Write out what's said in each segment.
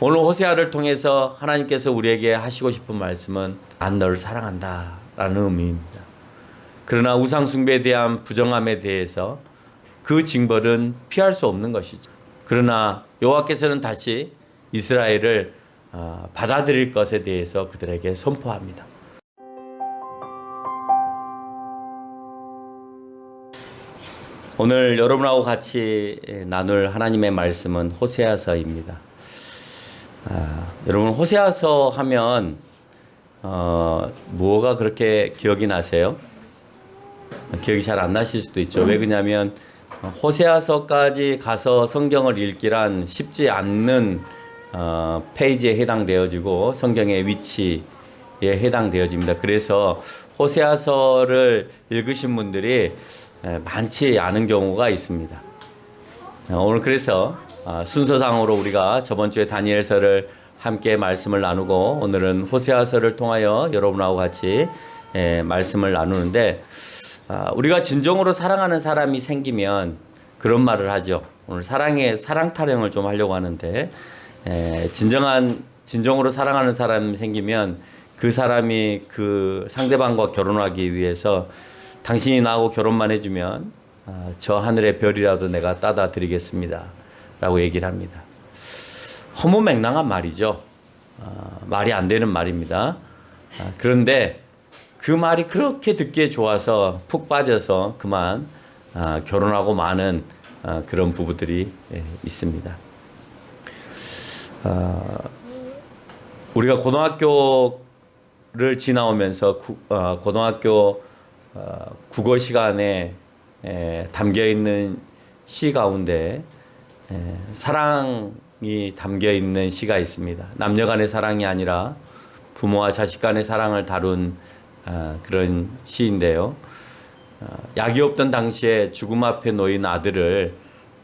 오늘 호세아를 통해서 하나님께서 우리에게 하시고 싶은 말씀은 난 너를 사랑한다 라는 의미입니다. 그러나 우상 숭배에 대한 부정함에 대해서 그 징벌은 피할 수 없는 것이죠. 그러나 여호와께서는 다시 이스라엘을 아, 받아들일 것에 대해서 그들에게 선포합니다. 오늘 여러분하고 같이 나눌 하나님의 말씀은 호세아서입니다. 아, 여러분 호세아서 하면 어, 무엇가 그렇게 기억이 나세요? 기억이 잘 안 나실 수도 있죠. 왜 그러냐면 호세아서까지 가서 성경을 읽기란 쉽지 않는 어, 페이지에 해당되어지고 성경의 위치에 해당되어집니다. 그래서 호세아서를 읽으신 분들이 에, 많지 않은 경우가 있습니다. 어, 오늘 그래서 아, 순서상으로 우리가 저번 주에 다니엘서를 함께 말씀을 나누고 오늘은 호세아서를 통하여 여러분하고 같이 에, 말씀을 나누는데 아, 우리가 진정으로 사랑하는 사람이 생기면 그런 말을 하죠. 오늘 사랑의 사랑 타령을 좀 하려고 하는데 에, 진정한 진정으로 사랑하는 사람이 생기면 그 사람이 그 상대방과 결혼하기 위해서 당신이 나하고 결혼만 해주면 아, 저 하늘의 별이라도 내가 따다 드리겠습니다. 라고 얘기를 합니다. 허무맹랑한 말이죠. 아, 말이 안 되는 말입니다. 아, 그런데 그 말이 그렇게 듣기에 좋아서 푹 빠져서 그만 아, 결혼하고 많은 아, 그런 부부들이 예, 있습니다. 아, 우리가 고등학교를 지나오면서 고등학교 어, 국어 시간에 에, 담겨 있는 시 가운데 에, 사랑이 담겨 있는 시가 있습니다. 남녀 간의 사랑이 아니라 부모와 자식 간의 사랑을 다룬 아, 그런 시인데요. 어, 약이 없던 당시에 죽음 앞에 놓인 아들을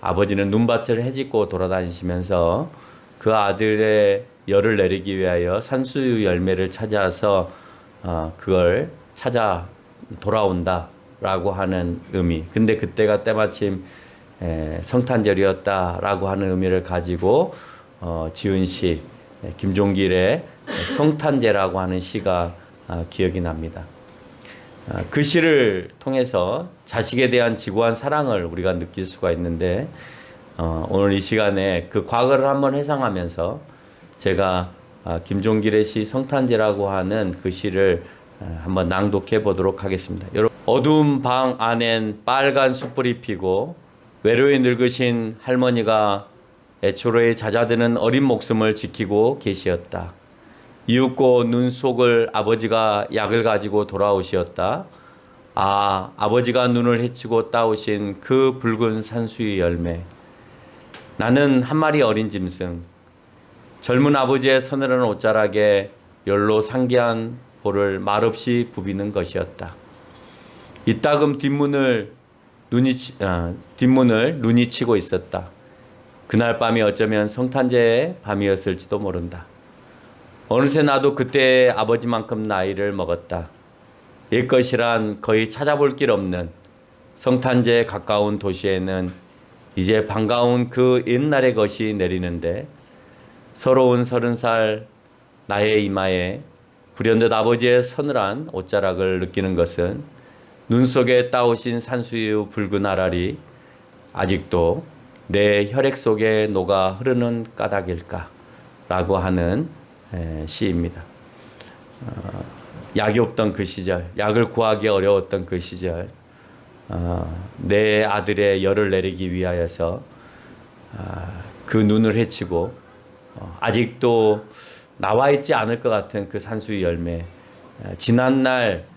아버지는 눈밭을 헤집고 돌아다니시면서 그 아들의 열을 내리기 위하여 산수유 열매를 찾아서 어, 그걸 찾아 돌아온다 라고 하는 의미. 근데 그때가 때마침 에, 성탄절이었다라고 하는 의미를 가지고 어, 지은 시 에, 김종길의 성탄제라고 하는 시가 아, 기억이 납니다. 아, 그 시를 통해서 자식에 대한 지고한 사랑을 우리가 느낄 수가 있는데 어, 오늘 이 시간에 그 과거를 한번 회상하면서 제가 아, 김종길의 시 성탄제라고 하는 그 시를 아, 한번 낭독해 보도록 하겠습니다. 여러분 어두운 방 안엔 빨간 숯불이 피고 외로이 늙으신 할머니가 애초로에 잦아드는 어린 목숨을 지키고 계시었다. 이윽고 눈 속을 아버지가 약을 가지고 돌아오시었다. 아, 아버지가 눈을 헤치고 따오신 그 붉은 산수유 열매. 나는 한 마리 어린 짐승. 젊은 아버지의 서늘한 옷자락에 열로 상기한 볼을 말없이 부비는 것이었다. 이따금 뒷문을 눈이 치, 아, 뒷문을 눈이 치고 있었다. 그날 밤이 어쩌면 성탄제의 밤이었을지도 모른다. 어느새 나도 그때 아버지만큼 나이를 먹었다. 옛것이란 거의 찾아볼 길 없는 성탄제에 가까운 도시에는 이제 반가운 그 옛날의 것이 내리는데 서러운 서른 살 나의 이마에 불현듯 아버지의 서늘한 옷자락을 느끼는 것은 눈 속에 따오신 산수유 붉은 아랄이 아직도 내 혈액 속에 녹아 흐르는 까닭일까? 라고 하는 에, 시입니다. 어, 약이 없던 그 시절, 약을 구하기 어려웠던 그 시절, 어, 내 아들의 열을 내리기 위하여서 어, 그 눈을 헤치고 어, 아직도 나와 있지 않을 것 같은 그 산수유 열매, 에, 지난날 에,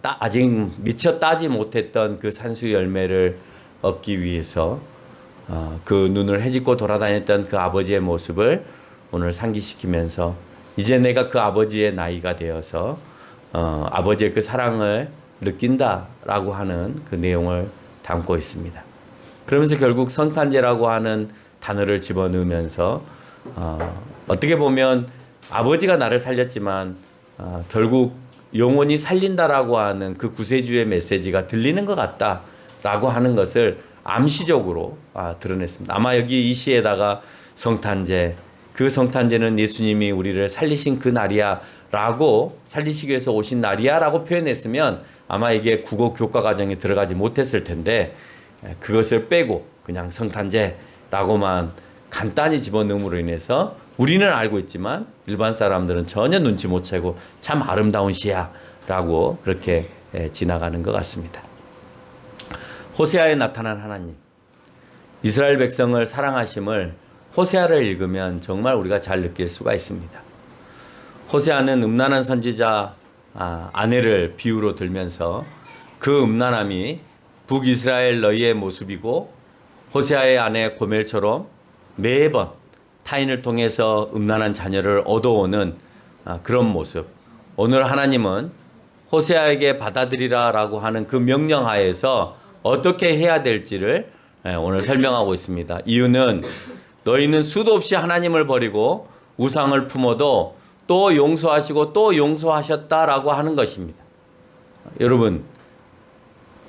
따, 아직 미처 따지 못했던 그 산수유 열매를 얻기 위해서 어, 그 눈을 헤집고 돌아다녔던 그 아버지의 모습을 오늘 상기시키면서 이제 내가 그 아버지의 나이가 되어서 어, 아버지의 그 사랑을 느낀다라고 하는 그 내용을 담고 있습니다. 그러면서 결국 성탄제라고 하는 단어를 집어넣으면서 어, 어떻게 보면 아버지가 나를 살렸지만 어, 결국 영원히 살린다라고 하는 그 구세주의 메시지가 들리는 것 같다라고 하는 것을 암시적으로 아, 드러냈습니다. 아마 여기 이 시에다가 성탄제 그 성탄제는 예수님이 우리를 살리신 그 날이야라고 살리시기 위해서 오신 날이야라고 표현했으면 아마 이게 국어 교과 과정에 들어가지 못했을 텐데 에, 그것을 빼고 그냥 성탄제라고만 간단히 집어넣음으로 인해서 우리는 알고 있지만 일반 사람들은 전혀 눈치 못 채고 참 아름다운 시야라고 그렇게 에, 지나가는 것 같습니다. 호세아에 나타난 하나님, 이스라엘 백성을 사랑하심을 호세아를 읽으면 정말 우리가 잘 느낄 수가 있습니다. 호세아는 음란한 선지자 아, 아내를 비유로 들면서 그 음란함이 북이스라엘 너희의 모습이고 호세아의 아내 고멜처럼 매번 타인을 통해서 음란한 자녀를 얻어오는 아, 그런 모습. 오늘 하나님은 호세아에게 받아들이라라고 하는 그 명령 하에서 어떻게 해야 될지를 예, 오늘 설명하고 있습니다. 이유는 너희는 수도 없이 하나님을 버리고 우상을 품어도 또 용서하시고 또 용서하셨다라고 하는 것입니다. 여러분,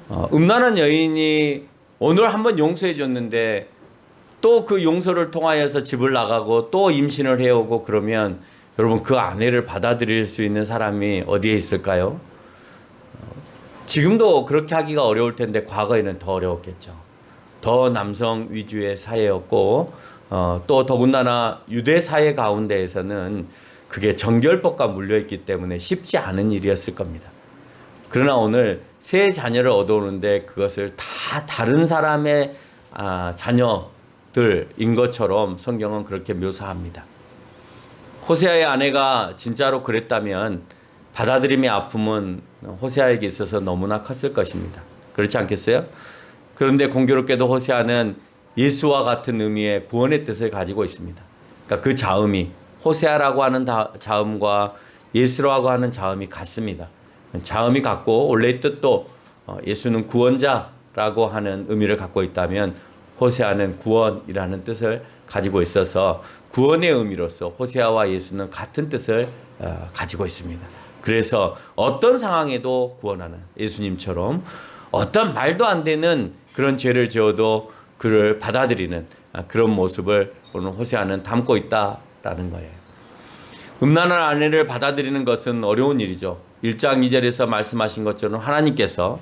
어, 음란한 여인이 오늘 한번 용서해 줬는데 또 그 용서를 통하여서 집을 나가고 또 임신을 해오고 그러면 여러분 그 아내를 받아들일 수 있는 사람이 어디에 있을까요? 어, 지금도 그렇게 하기가 어려울 텐데 과거에는 더 어려웠겠죠. 더 남성 위주의 사회였고 어, 또 더군다나 유대 사회 가운데에서는 그게 정결법과 물려있기 때문에 쉽지 않은 일이었을 겁니다. 그러나 오늘 새 자녀를 얻어오는데 그것을 다 다른 사람의 아, 자녀 들인 것처럼 성경은 그렇게 묘사합니다. 호세아의 아내가 진짜로 그랬다면 받아들임의 아픔은 호세아에게 있어서 너무나 컸을 것입니다. 그렇지 않겠어요? 그런데 공교롭게도 호세아는 예수와 같은 의미의 구원의 뜻을 가지고 있습니다. 그러니까 그 자음이 호세아라고 하는 다- 자음과 예수라고 하는 자음이 같습니다. 자음이 같고 원래의 뜻도 어, 예수는 구원자라고 하는 의미를 갖고 있다면 호세아는 구원이라는 뜻을 가지고 있어서 구원의 의미로서 호세아와 예수는 같은 뜻을 어, 가지고 있습니다. 그래서 어떤 상황에도 구원하는 예수님처럼 어떤 말도 안 되는 그런 죄를 지어도 그를 받아들이는 아, 그런 모습을 오늘 호세아는 담고 있다라는 거예요. 음란한 아내를 받아들이는 것은 어려운 일이죠. 1장 2절에서 말씀하신 것처럼 하나님께서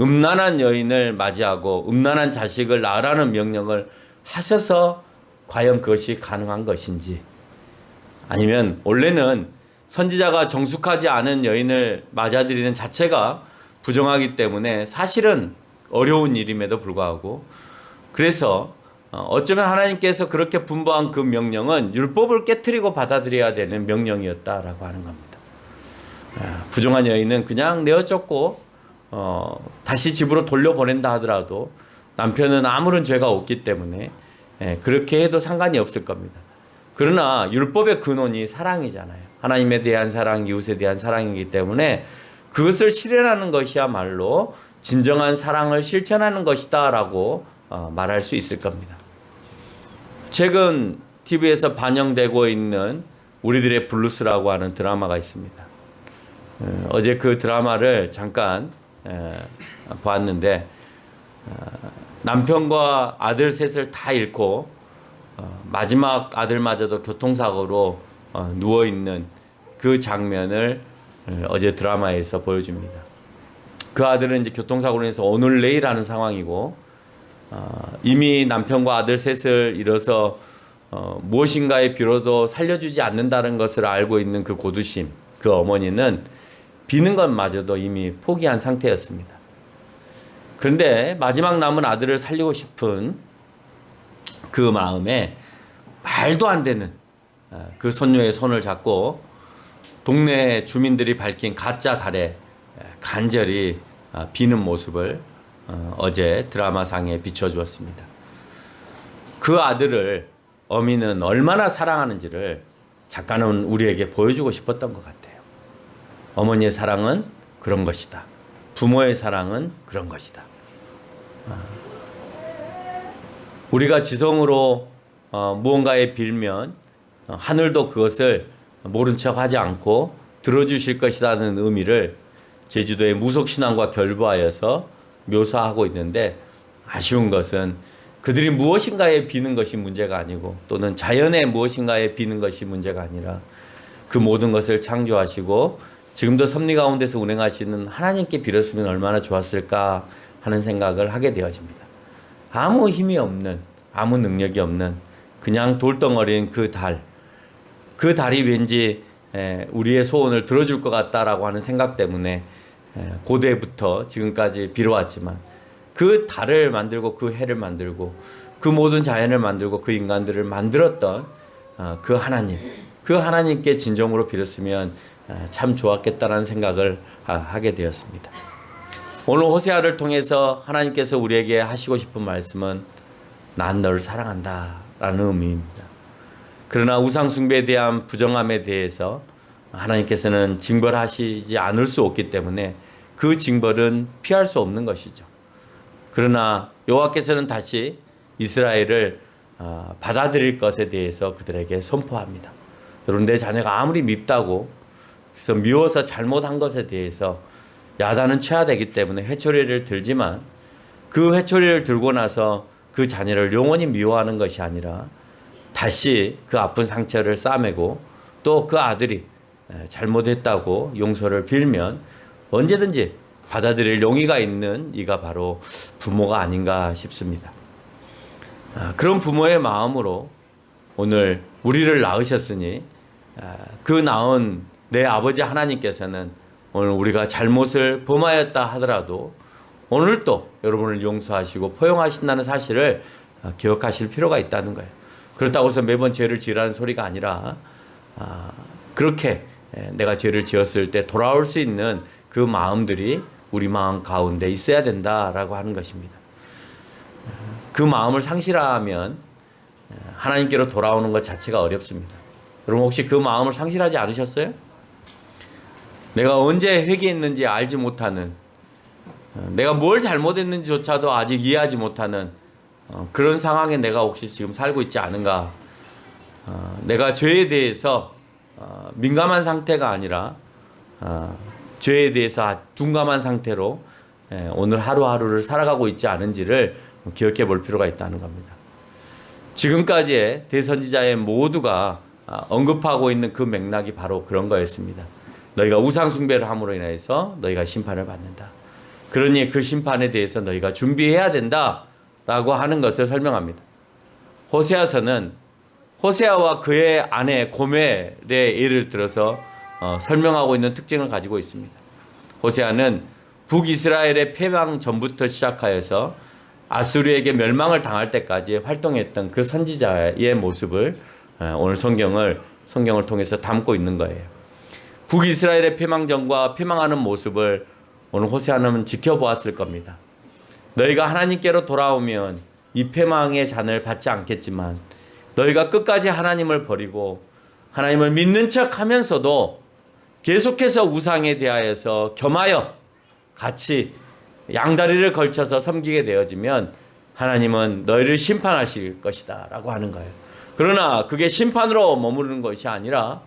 음란한 여인을 맞이하고 음란한 자식을 낳으라는 명령을 하셔서 과연 그것이 가능한 것인지 아니면 원래는 선지자가 정숙하지 않은 여인을 맞아들이는 자체가 부정하기 때문에 사실은 어려운 일임에도 불구하고 그래서 어, 어쩌면 하나님께서 그렇게 분부한 그 명령은 율법을 깨뜨리고 받아들여야 되는 명령이었다라고 하는 겁니다. 아, 부정한 여인은 그냥 내어쫓고 어, 다시 집으로 돌려보낸다 하더라도 남편은 아무런 죄가 없기 때문에 예, 그렇게 해도 상관이 없을 겁니다. 그러나 율법의 근원이 사랑이잖아요. 하나님에 대한 사랑, 이웃에 대한 사랑이기 때문에 그것을 실현하는 것이야말로 진정한 사랑을 실천하는 것이다라고 어, 말할 수 있을 겁니다. 최근 TV에서 반영되고 있는 우리들의 블루스라고 하는 드라마가 있습니다. 어, 어제 그 드라마를 잠깐 에, 보았는데 어, 남편과 아들 셋을 다 잃고 어, 마지막 아들마저도 교통사고로 어, 누워 있는 그 장면을 어, 어제 드라마에서 보여줍니다. 그 아들은 이제 교통사고로 인해서 오늘 내일 하는 상황이고 어, 이미 남편과 아들 셋을 잃어서 어, 무엇인가에 빌어도 살려주지 않는다는 것을 알고 있는 그 고두심, 그 어머니는 비는 것마저도 이미 포기한 상태였습니다. 그런데 마지막 남은 아들을 살리고 싶은 그 마음에 말도 안 되는 어, 그 손녀의 손을 잡고 동네 주민들이 밝힌 가짜 달에 간절히 어, 비는 모습을 어, 어제 드라마상에 비춰주었습니다. 그 아들을 어미는 얼마나 사랑하는지를 작가는 우리에게 보여주고 싶었던 것 같아요. 어머니의 사랑은 그런 것이다. 부모의 사랑은 그런 것이다. 아. 우리가 지성으로 어, 무언가에 빌면 어, 하늘도 그것을 모른 척 하지 않고 들어주실 것이라는 의미를 제주도의 무속신앙과 결부하여서 묘사하고 있는데 아쉬운 것은 그들이 무엇인가에 비는 것이 문제가 아니고 또는 자연의 무엇인가에 비는 것이 문제가 아니라 그 모든 것을 창조하시고 지금도 섭리 가운데서 운행하시는 하나님께 빌었으면 얼마나 좋았을까 하는 생각을 하게 되어집니다. 아무 힘이 없는 아무 능력이 없는 그냥 돌덩어리인 그 달. 그 달이 왠지 에, 우리의 소원을 들어줄 것 같다라고 하는 생각 때문에 에, 고대부터 지금까지 빌어왔지만 그 달을 만들고 그 해를 만들고 그 모든 자연을 만들고 그 인간들을 만들었던 어, 그 하나님 그 하나님께 진정으로 빌었으면 어, 참 좋았겠다라는 생각을 하- 하게 되었습니다. 오늘 호세아를 통해서 하나님께서 우리에게 하시고 싶은 말씀은 난 너를 사랑한다라는 의미입니다. 그러나 우상 숭배에 대한 부정함에 대해서 하나님께서는 징벌하시지 않을 수 없기 때문에 그 징벌은 피할 수 없는 것이죠. 그러나 여호와께서는 다시 이스라엘을 어, 받아들일 것에 대해서 그들에게 선포합니다. 여러분 내 자녀가 아무리 밉다고 그래서 미워서 잘못한 것에 대해서 야단은 쳐야 되기 때문에 회초리를 들지만 그 회초리를 들고 나서 그 자녀를 영원히 미워하는 것이 아니라 다시 그 아픈 상처를 싸매고 또 그 아들이 에, 잘못했다고 용서를 빌면 언제든지 받아들일 용의가 있는 이가 바로 부모가 아닌가 싶습니다. 아, 그런 부모의 마음으로 오늘 우리를 낳으셨으니 아, 그 낳은 내 아버지 하나님께서는 오늘 우리가 잘못을 범하였다 하더라도 오늘 또 여러분을 용서하시고 포용하신다는 사실을 아, 기억하실 필요가 있다는 거예요. 그렇다고 해서 매번 죄를 지으라는 소리가 아니라 아, 그렇게 에, 내가 죄를 지었을 때 돌아올 수 있는 그 마음들이 우리 마음 가운데 있어야 된다라고 하는 것입니다. 그 마음을 상실하면 하나님께로 돌아오는 것 자체가 어렵습니다. 여러분 혹시 그 마음을 상실하지 않으셨어요? 내가 언제 회개했는지 알지 못하는 어, 내가 뭘 잘못했는지조차도 아직 이해하지 못하는 어, 그런 상황에 내가 혹시 지금 살고 있지 않은가? 어, 내가 죄에 대해서 어, 민감한 상태가 아니라 어, 죄에 대해서 둔감한 상태로 예, 오늘 하루하루를 살아가고 있지 않은지를 기억해 볼 필요가 있다는 겁니다. 지금까지의 대선지자의 모두가 아, 언급하고 있는 그 맥락이 바로 그런 거였습니다. 너희가 우상 숭배를 함으로 인해서 너희가 심판을 받는다. 그러니 그 심판에 대해서 너희가 준비해야 된다라고 하는 것을 설명합니다. 호세아서는 호세아와 그의 아내 고멜의 예를 들어서 어, 설명하고 있는 특징을 가지고 있습니다. 호세아는 북이스라엘의 패망 전부터 시작하여서 아수르에게 멸망을 당할 때까지 활동했던 그 선지자의 모습을 어, 오늘 성경을 성경을 통해서 담고 있는 거예요. 북이스라엘의 패망전과 패망하는 모습을 오늘 호세아는 지켜보았을 겁니다. 너희가 하나님께로 돌아오면 이 패망의 잔을 받지 않겠지만 너희가 끝까지 하나님을 버리고 하나님을 믿는 척 하면서도 계속해서 우상에 대하여서 겸하여 같이 양다리를 걸쳐서 섬기게 되어지면 하나님은 너희를 심판하실 것이다 라고 하는 거예요. 그러나 그게 심판으로 머무르는 것이 아니라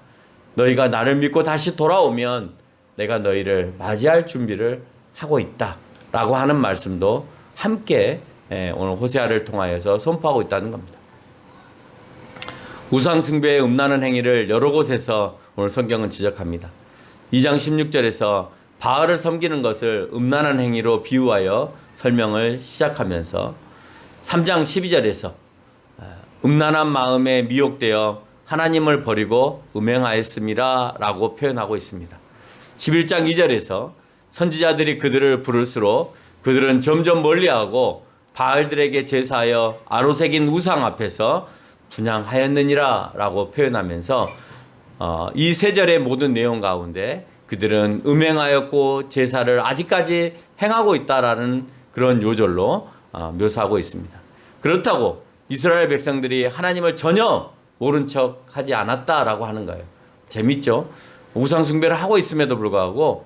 너희가 나를 믿고 다시 돌아오면 내가 너희를 맞이할 준비를 하고 있다 라고 하는 말씀도 함께 예, 오늘 호세아를 통하여서 선포하고 있다는 겁니다. 우상 숭배의 음란한 행위를 여러 곳에서 오늘 성경은 지적합니다. 2장 16절에서 바알을 섬기는 것을 음란한 행위로 비유하여 설명을 시작하면서 3장 12절에서 음란한 마음에 미혹되어 하나님을 버리고 음행하였습니다라고 표현하고 있습니다. 11장 2절에서 선지자들이 그들을 부를수록 그들은 점점 멀리하고 바알들에게 제사하여 아로새긴 우상 앞에서 분양하였느니라라고 표현하면서 어, 이 세 절의 모든 내용 가운데 그들은 음행하였고 제사를 아직까지 행하고 있다라는 그런 요절로 어, 묘사하고 있습니다. 그렇다고 이스라엘 백성들이 하나님을 전혀 모른 척 하지 않았다라고 하는 거예요. 재밌죠? 우상 숭배를 하고 있음에도 불구하고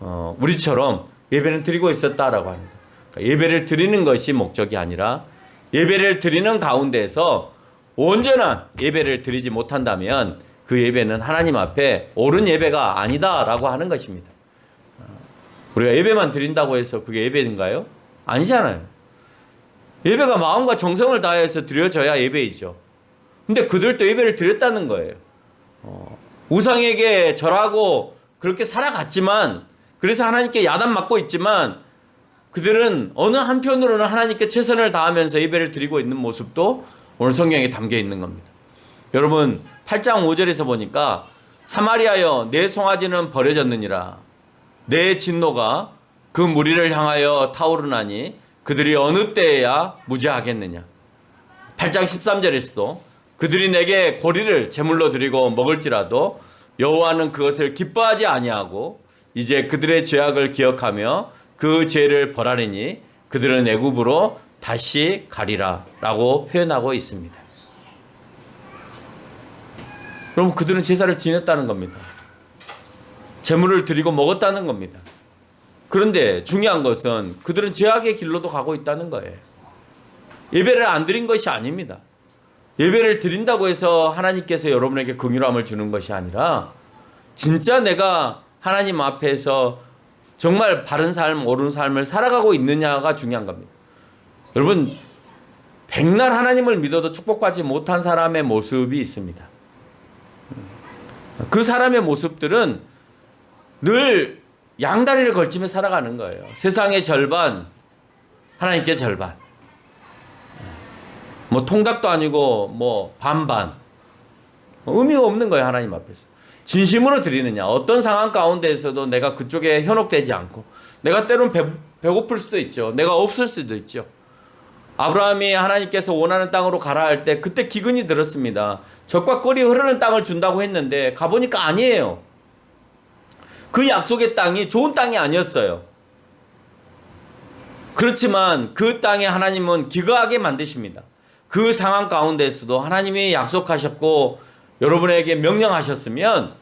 어, 우리처럼 예배는 드리고 있었다라고 합니다. 그러니까 예배를 드리는 것이 목적이 아니라 예배를 드리는 가운데서 온전한 예배를 드리지 못한다면 그 예배는 하나님 앞에 옳은 예배가 아니다라고 하는 것입니다. 어, 우리가 예배만 드린다고 해서 그게 예배인가요? 아니잖아요. 예배가 마음과 정성을 다해서 드려져야 예배이죠. 근데 그들도 예배를 드렸다는 거예요. 어, 우상에게 절하고 그렇게 살아갔지만 그래서 하나님께 야단 맞고 있지만 그들은 어느 한편으로는 하나님께 최선을 다하면서 예배를 드리고 있는 모습도 오늘 성경에 담겨 있는 겁니다. 여러분 8장 5절에서 보니까 사마리아여 내 송아지는 버려졌느니라 내 진노가 그 무리를 향하여 타오르나니 그들이 어느 때에야 무죄하겠느냐 8장 13절에서도 그들이 내게 고리를 제물로 드리고 먹을지라도 여호와는 그것을 기뻐하지 아니하고 이제 그들의 죄악을 기억하며 그 죄를 벌하리니 그들은 애굽으로 다시 가리라라고 표현하고 있습니다. 그럼 그들은 제사를 지냈다는 겁니다. 제물을 드리고 먹었다는 겁니다. 그런데 중요한 것은 그들은 죄악의 길로도 가고 있다는 거예요. 예배를 안 드린 것이 아닙니다. 예배를 드린다고 해서 하나님께서 여러분에게 긍휼함을 주는 것이 아니라 진짜 내가 하나님 앞에서 정말 바른 삶, 옳은 삶을 살아가고 있느냐가 중요한 겁니다. 여러분 백날 하나님을 믿어도 축복받지 못한 사람의 모습이 있습니다. 그 사람의 모습들은 늘 양다리를 걸치며 살아가는 거예요. 세상의 절반, 하나님께 절반. 뭐 통닭도 아니고 뭐 반반. 의미가 없는 거예요, 하나님 앞에서. 진심으로 드리느냐. 어떤 상황 가운데에서도 내가 그쪽에 현혹되지 않고 내가 때론 배, 배고플 수도 있죠. 내가 없을 수도 있죠. 아브라함이 하나님께서 원하는 땅으로 가라 할 때 그때 기근이 들었습니다. 적과 꿀이 흐르는 땅을 준다고 했는데 가보니까 아니에요. 그 약속의 땅이 좋은 땅이 아니었어요. 그렇지만 그 땅에 하나님은 기거하게 만드십니다. 그 상황 가운데서도 하나님이 약속하셨고 여러분에게 명령하셨으면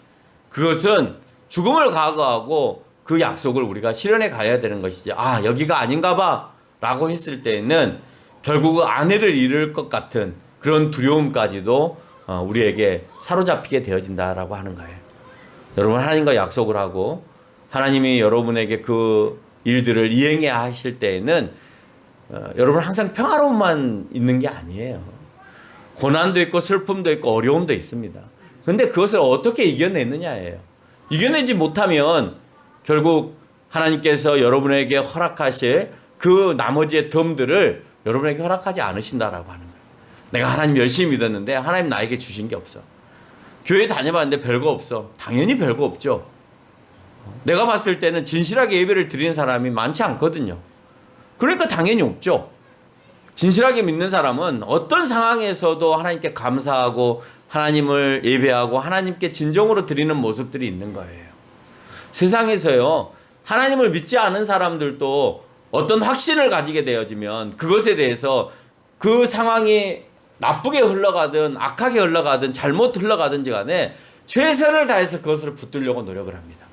그것은 죽음을 각오하고 그 약속을 우리가 실현해 가야 되는 것이지. 아, 여기가 아닌가 봐. 라고 했을 때는 결국 아내를 잃을 것 같은 그런 두려움까지도 어, 우리에게 사로잡히게 되어진다라고 하는 거예요. 여러분 하나님과 약속을 하고 하나님이 여러분에게 그 일들을 이행해 하실 때에는 어, 여러분 항상 평화로움만 있는 게 아니에요. 고난도 있고 슬픔도 있고 어려움도 있습니다. 근데 그것을 어떻게 이겨내느냐예요. 이겨내지 못하면 결국 하나님께서 여러분에게 허락하실 그 나머지의 덤들을 여러분에게 허락하지 않으신다라고 하는 거예요. 내가 하나님 열심히 믿었는데 하나님 나에게 주신 게 없어. 교회 다녀봤는데 별거 없어. 당연히 별거 없죠. 내가 봤을 때는 진실하게 예배를 드리는 사람이 많지 않거든요. 그러니까 당연히 없죠. 진실하게 믿는 사람은 어떤 상황에서도 하나님께 감사하고 하나님을 예배하고 하나님께 진정으로 드리는 모습들이 있는 거예요. 세상에서요, 하나님을 믿지 않은 사람들도 어떤 확신을 가지게 되어지면 그것에 대해서 그 상황이 나쁘게 흘러가든 악하게 흘러가든 잘못 흘러가든지 간에 최선을 다해서 그것을 붙들려고 노력을 합니다.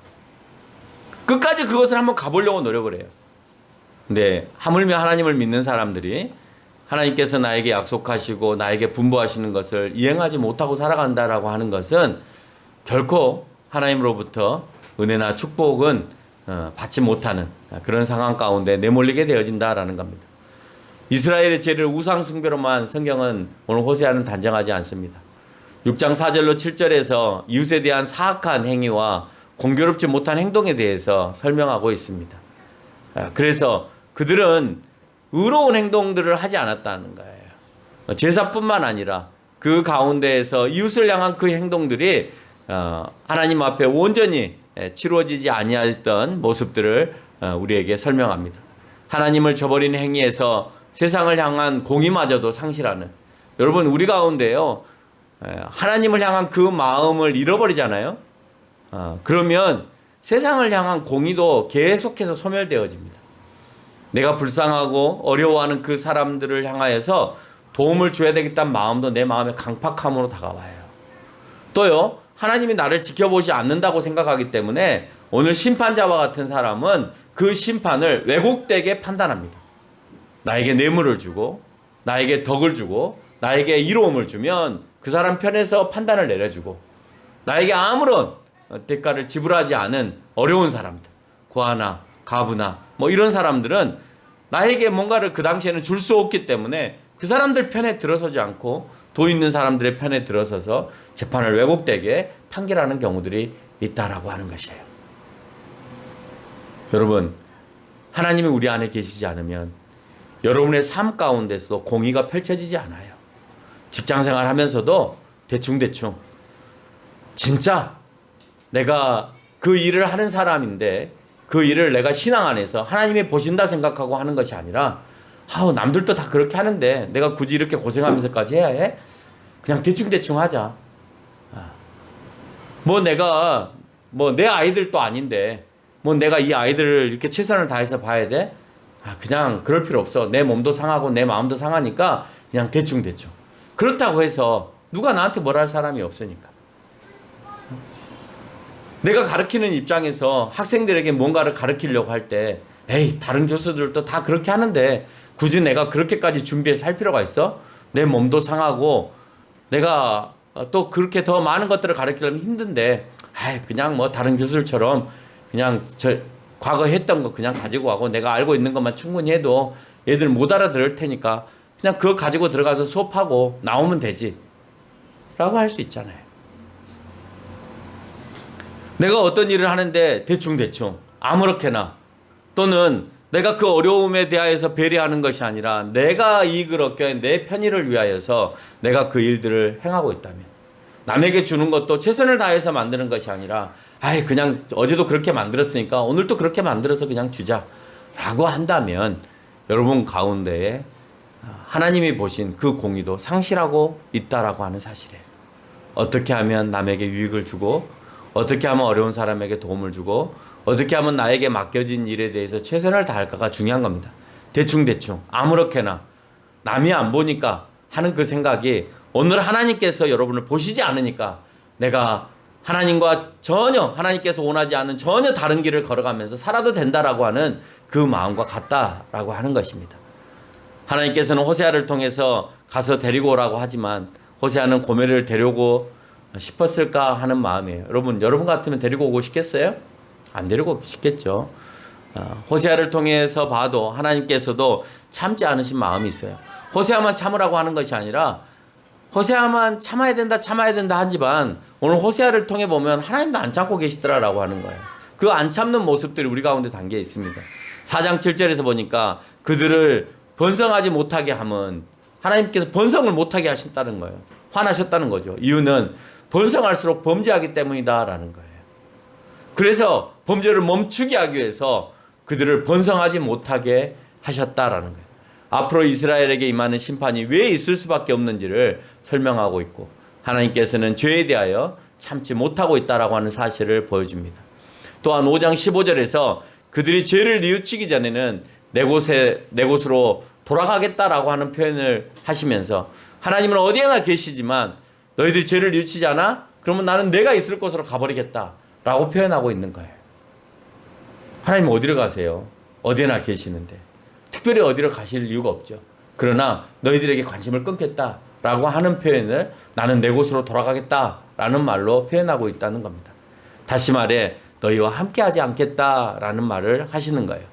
끝까지 그것을 한번 가보려고 노력을 해요. 근데 하물며 하나님을 믿는 사람들이 하나님께서 나에게 약속하시고 나에게 분부하시는 것을 이행하지 못하고 살아간다라고 하는 것은 결코 하나님으로부터 은혜나 축복은 어, 받지 못하는 그런 상황 가운데 내몰리게 되어진다라는 겁니다. 이스라엘의 죄를 우상 숭배로만 성경은 오늘 호세아는 단정하지 않습니다. 6장 4절로 7절에서 이웃에 대한 사악한 행위와 공교롭지 못한 행동에 대해서 설명하고 있습니다. 아, 그래서 그들은 의로운 행동들을 하지 않았다는 거예요. 제사뿐만 아니라 그 가운데에서 이웃을 향한 그 행동들이 어, 하나님 앞에 온전히 치루어지지 아니했던 모습들을 어, 우리에게 설명합니다. 하나님을 저버리는 행위에서 세상을 향한 공의마저도 상실하는 여러분 우리 가운데요 하나님을 향한 그 마음을 잃어버리잖아요. 어, 그러면 세상을 향한 공의도 계속해서 소멸되어집니다. 내가 불쌍하고 어려워하는 그 사람들을 향하여서 도움을 줘야 되겠다는 마음도 내 마음의 강팍함으로 다가와요. 또요, 하나님이 나를 지켜보지 않는다고 생각하기 때문에 오늘 심판자와 같은 사람은 그 심판을 왜곡되게 판단합니다. 나에게 뇌물을 주고, 나에게 덕을 주고, 나에게 이로움을 주면 그 사람 편에서 판단을 내려주고, 나에게 아무런 대가를 지불하지 않은 어려운 사람들, 고아나 가부나 뭐 이런 사람들은 나에게 뭔가를 그 당시에는 줄 수 없기 때문에 그 사람들 편에 들어서지 않고 도 있는 사람들의 편에 들어서서 재판을 왜곡되게 판결하는 경우들이 있다라고 하는 것이에요. 여러분, 하나님이 우리 안에 계시지 않으면 여러분의 삶 가운데서도 공의가 펼쳐지지 않아요. 직장 생활 하면서도 대충대충 진짜 내가 그 일을 하는 사람인데 그 일을 내가 신앙 안에서 하나님이 보신다 생각하고 하는 것이 아니라 아우 남들도 다 그렇게 하는데 내가 굳이 이렇게 고생하면서까지 해야 해? 그냥 대충대충 하자. 아. 뭐 내가 뭐 내 아이들도 아닌데 뭐 내가 이 아이들을 이렇게 최선을 다해서 봐야 돼? 아 그냥 그럴 필요 없어. 내 몸도 상하고 내 마음도 상하니까 그냥 대충대충. 그렇다고 해서 누가 나한테 뭘 할 사람이 없으니까. 내가 가르치는 입장에서 학생들에게 뭔가를 가르치려고 할 때, 에이, 다른 교수들도 다 그렇게 하는데, 굳이 내가 그렇게까지 준비해서 할 필요가 있어? 내 몸도 상하고, 내가 또 그렇게 더 많은 것들을 가르치려면 힘든데, 아이, 그냥 뭐 다른 교수들처럼 그냥 저, 과거 했던 거 그냥 가지고 가고, 내가 알고 있는 것만 충분히 해도 얘들 못 알아들을 테니까, 그냥 그거 가지고 들어가서 수업하고 나오면 되지. 라고 할 수 있잖아요. 내가 어떤 일을 하는데 대충 대충 아무렇게나 또는 내가 그 어려움에 대하여서 배려하는 것이 아니라 내가 이익을 얻기 내 편의를 위하여서 내가 그 일들을 행하고 있다면 남에게 주는 것도 최선을 다해서 만드는 것이 아니라 아이 그냥 어제도 그렇게 만들었으니까 오늘도 그렇게 만들어서 그냥 주자라고 한다면 여러분 가운데에 하나님이 보신 그 공의도 상실하고 있다라고 하는 사실이에요. 어떻게 하면 남에게 유익을 주고 어떻게 하면 어려운 사람에게 도움을 주고 어떻게 하면 나에게 맡겨진 일에 대해서 최선을 다할까가 중요한 겁니다. 대충 대충 아무렇게나 남이 안 보니까 하는 그 생각이 오늘 하나님께서 여러분을 보시지 않으니까 내가 하나님과 전혀 하나님께서 원하지 않는 전혀 다른 길을 걸어가면서 살아도 된다라고 하는 그 마음과 같다라고 하는 것입니다. 하나님께서는 호세아를 통해서 가서 데리고 오라고 하지만 호세아는 고멜을 데려오고 싶었을까 하는 마음이에요. 여러분, 여러분 같으면 데리고 오고 싶겠어요? 안 데리고 오고 싶겠죠. 어, 호세아를 통해서 봐도 하나님께서도 참지 않으신 마음이 있어요. 호세아만 참으라고 하는 것이 아니라 호세아만 참아야 된다, 참아야 된다 하지만 오늘 호세아를 통해 보면 하나님도 안 참고 계시더라라고 하는 거예요. 그 안 참는 모습들이 우리 가운데 담겨 있습니다. 4장 7절에서 보니까 그들을 번성하지 못하게 하면 하나님께서 번성을 못하게 하신다는 거예요. 화나셨다는 거죠. 이유는 번성할수록 범죄하기 때문이다라는 거예요. 그래서 범죄를 멈추게 하기 위해서 그들을 번성하지 못하게 하셨다라는 거예요. 앞으로 이스라엘에게 임하는 심판이 왜 있을 수밖에 없는지를 설명하고 있고 하나님께서는 죄에 대하여 참지 못하고 있다라고 하는 사실을 보여줍니다. 또한 5장 15절에서 그들이 죄를 뉘우치기 전에는 내 곳에 내 곳으로 돌아가겠다라고 하는 표현을 하시면서 하나님은 어디에나 계시지만 너희들이 죄를 뉘우치지 않아? 그러면 나는 내가 있을 곳으로 가버리겠다 라고 표현하고 있는 거예요. 하나님 어디로 가세요? 어디에나 계시는데 특별히 어디로 가실 이유가 없죠. 그러나 너희들에게 관심을 끊겠다 라고 하는 표현을 나는 내 곳으로 돌아가겠다 라는 말로 표현하고 있다는 겁니다. 다시 말해 너희와 함께 하지 않겠다 라는 말을 하시는 거예요.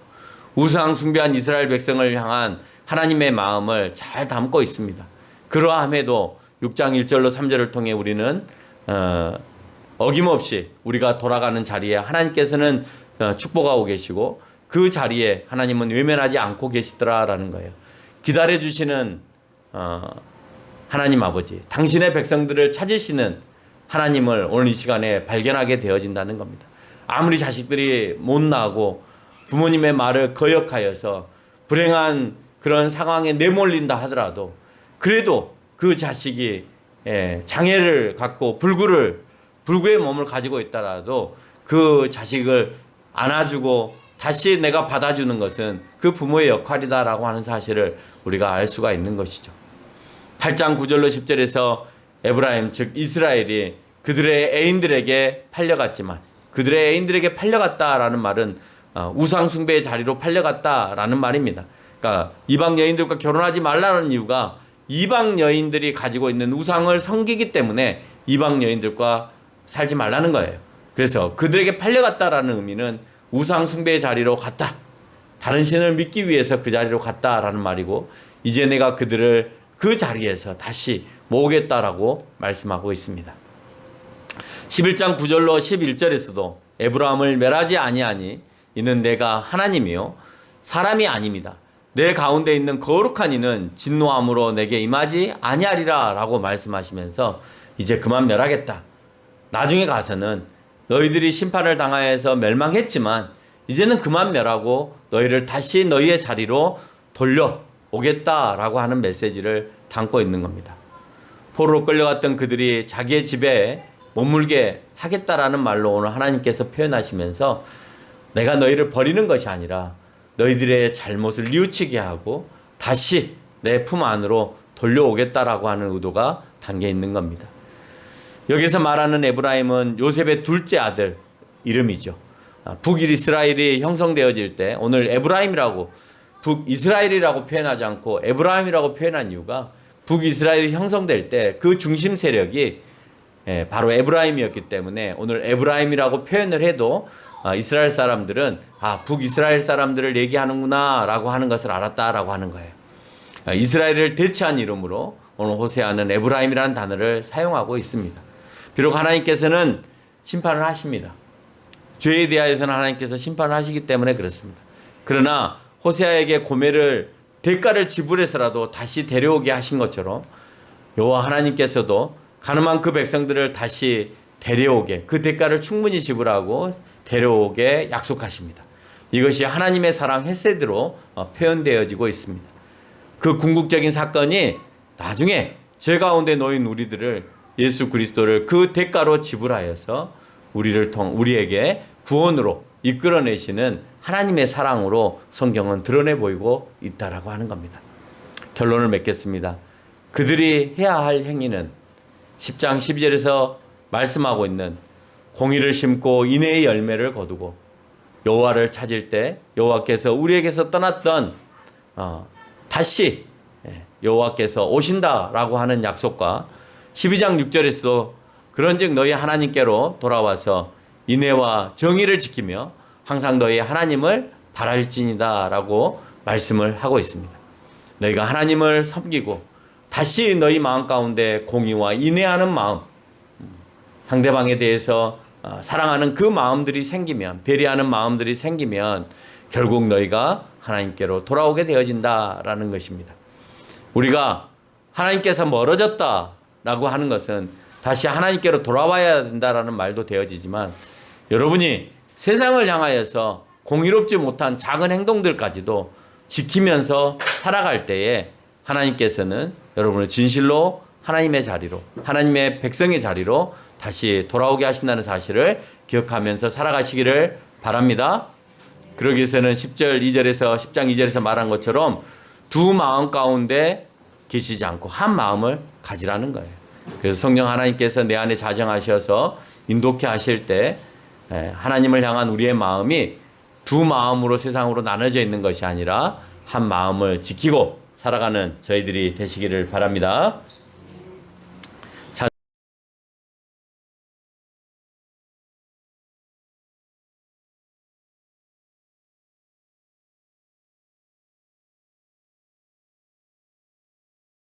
우상 숭배한 이스라엘 백성을 향한 하나님의 마음을 잘 담고 있습니다. 그러함에도 6장 1절로 3절을 통해 우리는 어, 어김없이 우리가 돌아가는 자리에 하나님께서는 어, 축복하고 계시고 그 자리에 하나님은 외면하지 않고 계시더라라는 거예요. 기다려 주시는 어, 하나님 아버지, 당신의 백성들을 찾으시는 하나님을 오늘 이 시간에 발견하게 되어진다는 겁니다. 아무리 자식들이 못나고 부모님의 말을 거역하여서 불행한 그런 상황에 내몰린다 하더라도 그래도 그 자식이 예, 장애를 갖고 불구를 불구의 몸을 가지고 있다라도 그 자식을 안아주고 다시 내가 받아주는 것은 그 부모의 역할이다라고 하는 사실을 우리가 알 수가 있는 것이죠. 8장 9절로 10절에서 에브라임 즉 이스라엘이 그들의 애인들에게 팔려갔지만 그들의 애인들에게 팔려갔다라는 말은 어, 우상 숭배의 자리로 팔려갔다라는 말입니다. 그러니까 이방 여인들과 결혼하지 말라는 이유가 이방 여인들이 가지고 있는 우상을 섬기기 때문에 이방 여인들과 살지 말라는 거예요. 그래서 그들에게 팔려갔다라는 의미는 우상 숭배의 자리로 갔다. 다른 신을 믿기 위해서 그 자리로 갔다라는 말이고 이제 내가 그들을 그 자리에서 다시 모으겠다라고 말씀하고 있습니다. 11장 9절로 11절에서도 에브라함을 멸하지 아니하니 이는 내가 하나님이요 사람이 아닙니다. 내 가운데 있는 거룩한 이는 진노함으로 내게 임하지 아니하리라라고 말씀하시면서 이제 그만 멸하겠다. 나중에 가서는 너희들이 심판을 당하여서 멸망했지만 이제는 그만 멸하고 너희를 다시 너희의 자리로 돌려 오겠다라고 하는 메시지를 담고 있는 겁니다. 포로로 끌려갔던 그들이 자기의 집에 머물게 하겠다라는 말로 오늘 하나님께서 표현하시면서 내가 너희를 버리는 것이 아니라 너희들의 잘못을 뉘우치게 하고 다시 내 품 안으로 돌려오겠다라고 하는 의도가 담겨 있는 겁니다. 여기서 말하는 에브라임은 요셉의 둘째 아들 이름이죠. 아, 북이스라엘이 형성되어질 때 오늘 에브라임이라고 북이스라엘이라고 표현하지 않고 에브라임이라고 표현한 이유가 북이스라엘이 형성될 때 그 중심 세력이 예, 바로 에브라임이었기 때문에 오늘 에브라임이라고 표현을 해도 아, 이스라엘 사람들은 아 북이스라엘 사람들을 얘기하는구나라고 하는 것을 알았다라고 하는 거예요. 아, 이스라엘을 대체한 이름으로 오늘 호세아는 에브라임이라는 단어를 사용하고 있습니다. 비록 하나님께서는 심판을 하십니다. 죄에 대하여서는 하나님께서 심판을 하시기 때문에 그렇습니다. 그러나 호세아에게 고매를 대가를 지불해서라도 다시 데려오게 하신 것처럼 여호와 하나님께서도 가늠한 그 백성들을 다시 데려오게 그 대가를 충분히 지불하고 데려오게 약속하십니다. 이것이 하나님의 사랑 헤세드로 어, 표현되어지고 있습니다. 그 궁극적인 사건이 나중에 죄 가운데 놓인 우리들을 예수 그리스도를 그 대가로 지불하여서 우리를 통 우리에게 구원으로 이끌어내시는 하나님의 사랑으로 성경은 드러내 보이고 있다라고 하는 겁니다. 결론을 맺겠습니다. 그들이 해야 할 행위는 10장 12절에서 말씀하고 있는 공의를 심고 인애의 열매를 거두고 여호와를 찾을 때 여호와께서 우리에게서 떠났던 어, 다시 예, 여호와께서 오신다라고 하는 약속과 12장 6절에서도 그런즉 너희 하나님께로 돌아와서 인애와 정의를 지키며 항상 너희 하나님을 바랄지니다라고 말씀을 하고 있습니다. 너희가 하나님을 섬기고 다시 너희 마음 가운데 공의와 인애하는 마음, 상대방에 대해서 어, 사랑하는 그 마음들이 생기면 배려하는 마음들이 생기면 결국 너희가 하나님께로 돌아오게 되어진다라는 것입니다. 우리가 하나님께서 멀어졌다라고 하는 것은 다시 하나님께로 돌아와야 된다라는 말도 되어지지만 여러분이 세상을 향하여서 공의롭지 못한 작은 행동들까지도 지키면서 살아갈 때에 하나님께서는 여러분을 진실로 하나님의 자리로 하나님의 백성의 자리로 다시 돌아오게 하신다는 사실을 기억하면서 살아가시기를 바랍니다. 그러기 위해서는 10절 2절에서 10장 2절에서 말한 것처럼 두 마음 가운데 계시지 않고 한 마음을 가지라는 거예요. 그래서 성령 하나님께서 내 안에 자정하셔서 인도케 하실 때 예, 하나님을 향한 우리의 마음이 두 마음으로 세상으로 나눠져 있는 것이 아니라 한 마음을 지키고 살아가는 저희들이 되시기를 바랍니다.